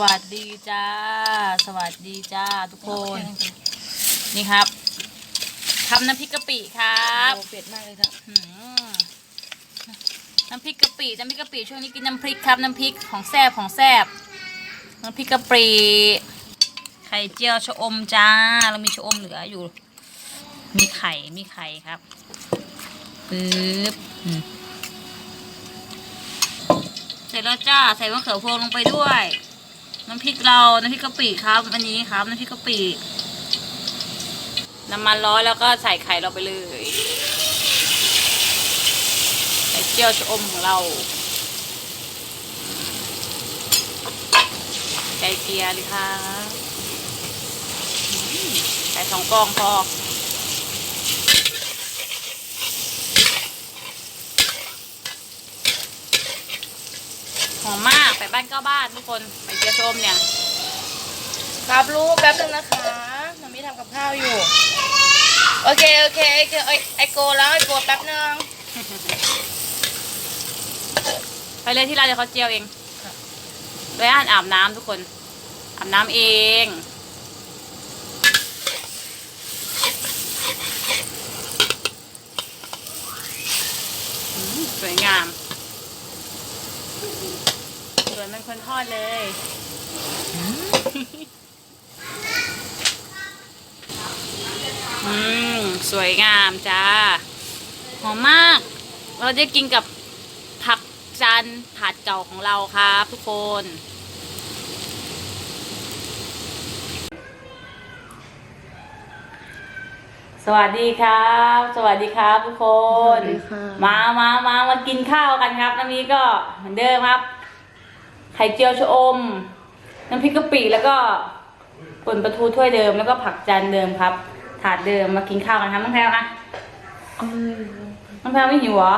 วัสดีจ้า สวัสดีจ้าทุกคน นี่ครับทำน้ำพริกกะปิครับโอ้เป็ดมากเลยครับหืมน้ำพริกกะปิน้ำพริกกะปิช่วงนี้กินน้ำพริกครับน้ำพริกของแซบของแซบน้ำพริกกะปิไข่เจียวชะอมจ้า เรามีชะอมเหลืออยู่ มีไข่มีไข่ครับปึ๊บอืมเสร็จแล้วจ้า ใส่มะเขือพวงลงไปด้วย น้ำพริกเรา น้ำพริกกะปิครับ อันนี้ครับ น้ำพริกกะปิ น้ำมันร้อนแล้วก็ใส่ไข่เราไปเลยไข่เจียวชะอมของเรา ไก่เกลียเลยค่ะใส่สองฟองพอหอมมาก ไปบ้านก็บ้านทุกคนไข่เจียวชะอมเนี่ยครับลูกแป๊บนึงนะคะมามีทำกับข้าวอยู่ โอเคโอเคไอโกไอ้ไอโกแล้วไอโกแป๊บนึงไปเลยที่เราเดี๋ยวเขาเจียวเองค่ะโดยอ่านอาบน้ำทุกคน อาบน้ำเองอืมสวยงามส วยเป็นคนทอดเลย อืม สวยงามจ้า หอมมาก เราจะกินกับผักจานผัดเก่าของเราครับทุกคนสวัสดีครับ สวัสดีครับทุกคนสวัสดีค่ะมามามามากินข้าวกันครับน้ำนี้ก็เหมือนเดิมครับ ไข่เจียวชะอม น้ำพริกกะปิแล้วก็ป่นปลาทูถ้วยเดิมแล้วก็ผักจานเดิมครับ ถาดเดิมมากินข้าวกันครับน้องแพรวอะน้องแพรวไม่หิวเหรอ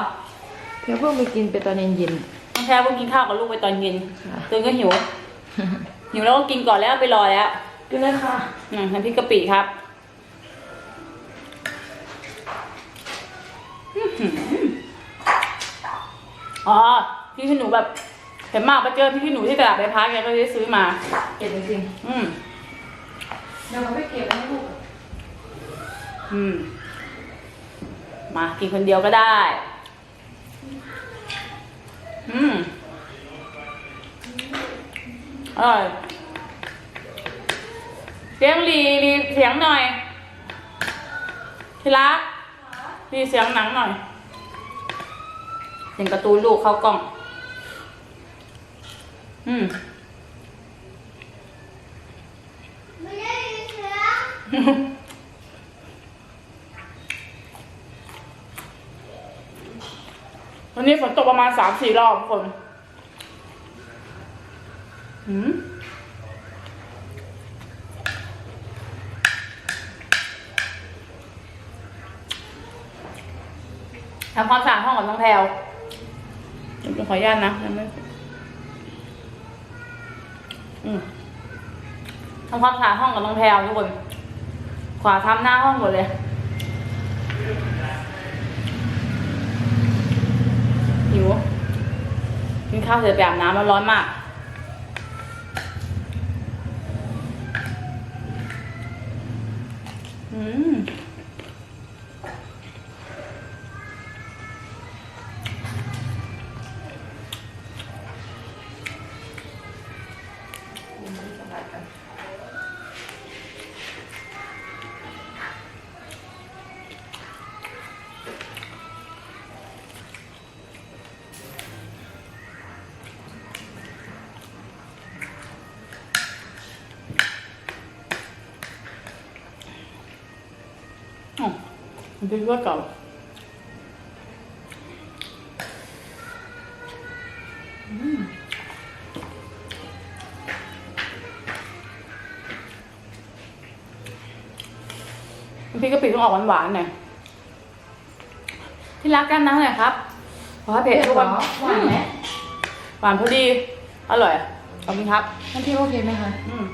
เดี๋ยวเพิ่งไปกินไปตอนเย็นน้องแพรวเพิ่งกินข้าวกับลูกไปตอนเย็นค่ะตื่นก็หิว หิวแล้วก็กินก่อนแล้วไปรอแล้วๆกินเลยค่ะอืมน้ำพริกกะปิครับอื้อหืออ๋อพี่ขี้หนูแบบ เห็นมากไปเจอพี่ขี้หนูที่ตลาดไปพักแกก็เลยซื้อมา เก็บจริงอืมๆเดี๋ยวเราไปเก็บให้ลูกอืม มากินคนเดียวก็ได้ อืมอร่อยเสียงรีรีเสียงหน่อยทีละรีเสียงหนังหน่อยเสียงการ์ตูนลูกเข้ากล้อง อืมวันนี้ฝนตกประมาณสามสี่รอบคนหืมทำความสะอาดห้องกับน้องแพลวขออนุญาตนะยังไม่ ทำความสะอาดห้องกับน้องแพลวทุกคน ขวาทำหน้าห้องหมดเลย หิวกินข้าวเสร็จแบบน้ำมันร้อนมาก มันเป็นว่าเก่าอืมน้ำพริกกะปิต้องออกหวานๆหน่อยที่รักกันนะหน่อยครับขอให้เผ็ดทุกวันหวานไหมหวานพอดี อร่อยขอบคุณครับน้ำพี่โอเคไหมคะอืม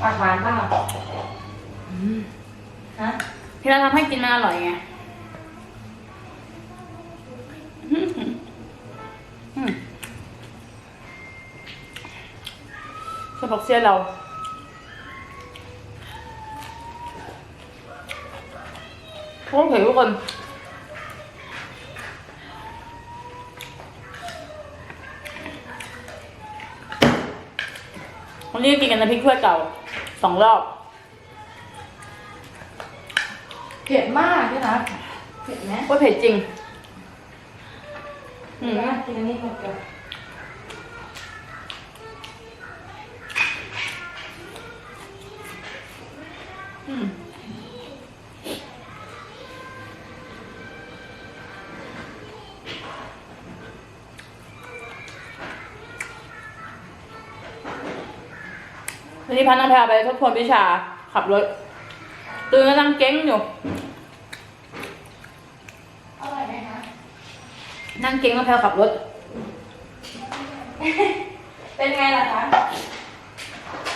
หวานหวานเปล่าฮะ ที่เราทำให้กินมันอร่อยไงส้มผักเสียเราโอเคทุกคนวันนี้กินกันน้ำพริกถ้วยเก่าสองรอบ เผ็ดมากพี่นะเผ็ดไหมว่าเผ็ดจริง อืมกินอันนี้หมดเลยอืมวันนี้พันน้องแพรไปทบทวนวิชาขับรถ ตื่นก็นั่งเก้งอยู่อร่อยไหมคะนั่งเก้งน้องแพรขับรถ เป็นไงล่ะคะ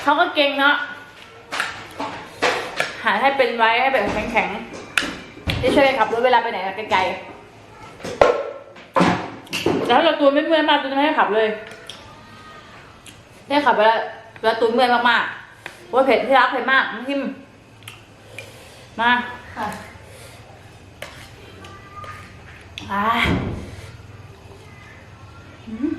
เขาก็เก่งเนาะหาให้เป็นไว้ให้แบบแข็งๆที่ช่วยกันขับรถเวลาไปไหนอะไกลๆแต่ถ้าเราตัวไม่เมื่อยมากตัวจะไม่ให้ขับเลยให้ขับเวลาเวลาตัวเมื่อยมากๆเพราะว่าเผ็ดที่รักเผ็ดมากน้ำทิม มาค่ะอ่าอืม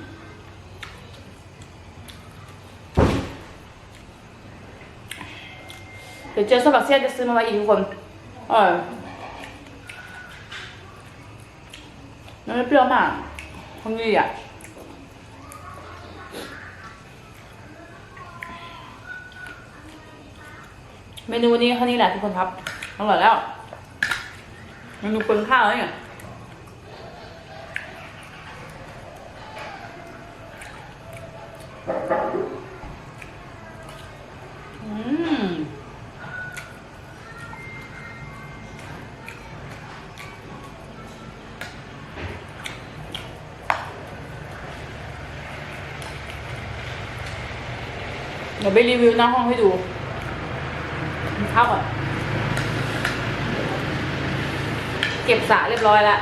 เดี๋ยวเจอส้มบักเซียนจะซื้อมาไว้อีกทุกคนเออมันไม่เปรี้ยวมากคงดีอะเมนูนี้แค่นี้แหละทุกคนครับ อร่อยแล้วเมนูคนข้าวแล้วเนี่ยเดี๋ยวไปรีวิวหน้าห้องให้ดูข้าวก่อน เก็บสระเรียบร้อยแล้ว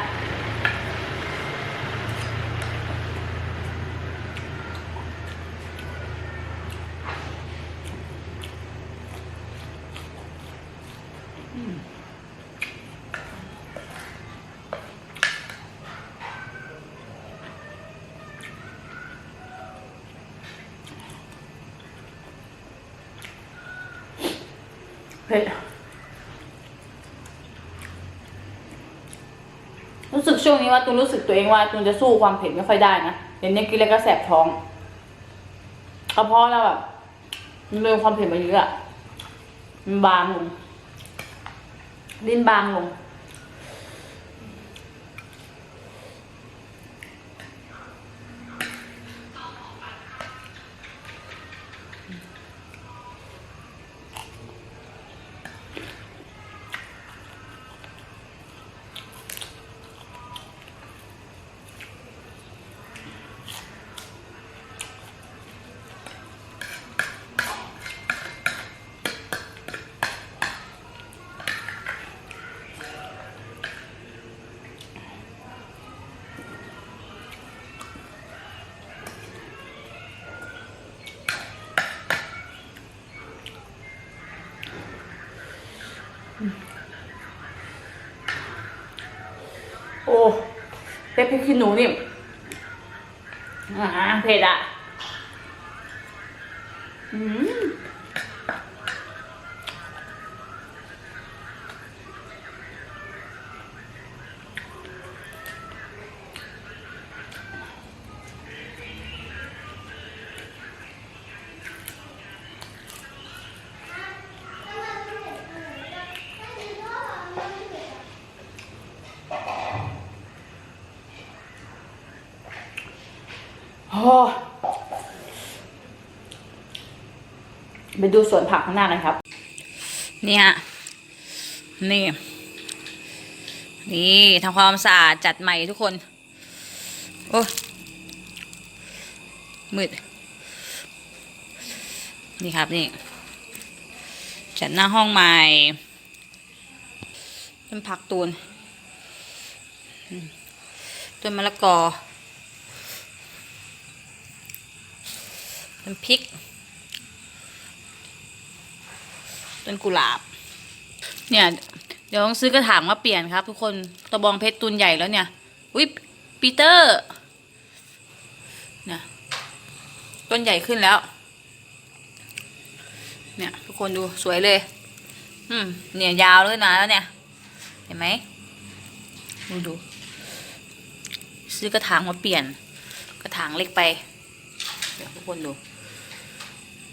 เผ็ด รู้สึกช่วงนี้ว่าตูนรู้สึกตัวเองว่าตูนจะสู้ความเผ็ดไม่ค่อยได้นะเดี๋ยวนี้กินแล้วก็แสบท้องกระเพาะเราแบบมันโดนความเผ็ดมาเยอะอะมันบางลงลิ้นบางลง โอ้เผ็ดพริกขี้หนูนี่อ่าเผ็ดอะ อืม ไปดูสวนผักข้างหน้ากันครับนี่ฮะนี่ นี่ทำความสะอาดจัดใหม่ทุกคน โอ้มืด นี่ครับนี่ จัดหน้าห้องใหม่ต้นผักตูนต้นมะละกอน้ำพริก ต้นกุหลาบ เนี่ย เดี๋ยวต้องซื้อกระถางมาเปลี่ยนครับ ทุกคนตะบองเพชรตุนใหญ่แล้วเนี่ยอุ้ยปีเตอร์เนี่ยต้นใหญ่ขึ้นแล้ว เนี่ย ทุกคนดูสวยเลย อืมเนี่ยยาวเลยนะแล้วเนี่ย เห็นไหมดูดู ซื้อกระถางมาเปลี่ยน กระถางเล็กไป เดี๋ยวทุกคนดู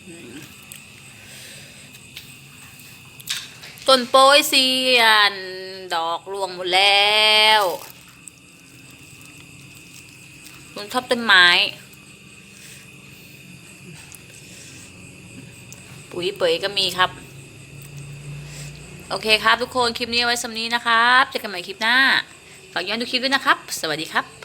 อืม ต้นโป้ยเซียน ดอกรวงหมดแล้วต้นชอบต้นไม้ ปุ๋ยเป๋ยก็มีครับ โอเคครับทุกคนคลิปนี้ไว้สำนี้นะครับเจอกันใหม่คลิปหน้า ฝากย้อนดูคลิปด้วยนะครับ สวัสดีครับ